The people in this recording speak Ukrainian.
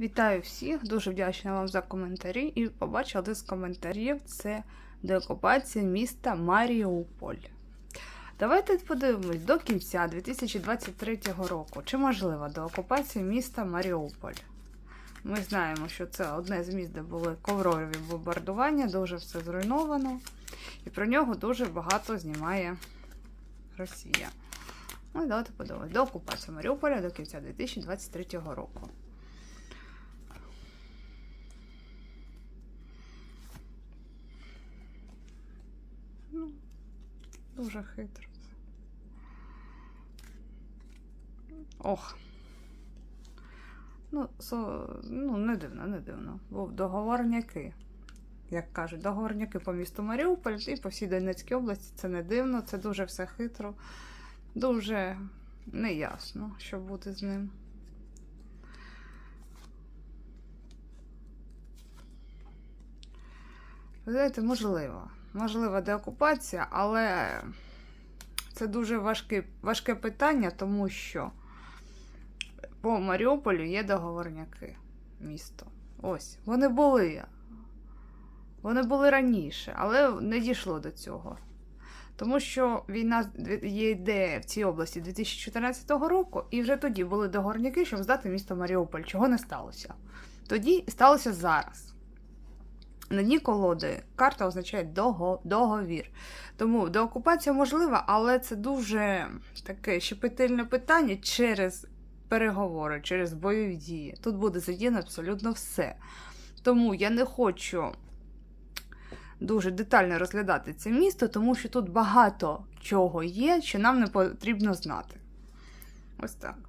Вітаю всіх, дуже вдячна вам за коментарі. І побачила один з коментарів це деокупація міста Маріуполь. Давайте подивимось до кінця 2023 року. Чи можлива деокупація міста Маріуполь? Ми знаємо, що це одне з міст, де були коврові бомбардування, дуже все зруйновано, і про нього дуже багато знімає Росія. Ну, і давайте подивимось. До окупації Маріуполя до кінця 2023 року. Ну, дуже хитро. Ох. Ну, со, ну, не дивно, не дивно. Був договорняки. Як кажуть, договорняки по місту Маріуполь і по всій Донецькій області. Це не дивно, це дуже все хитро, дуже неясно, що буде з ним. Ви знаєте, можливо. Можлива деокупація, але це дуже важке, важке питання, тому що по Маріуполю є договорняки місто. Ось, вони були. Вони були раніше, але не дійшло до цього. Тому що війна є йде в цій області 2014 року, і вже тоді були договорняки, щоб здати місто Маріуполь, чого не сталося. Тоді сталося зараз. На дні колоди карта означає договір. Тому деокупація можлива, але це дуже таке щепетильне питання через переговори, через бойові дії. Тут буде задіяно абсолютно все. Тому я не хочу дуже детально розглядати це місто, тому що тут багато чого є, що нам не потрібно знати. Ось так.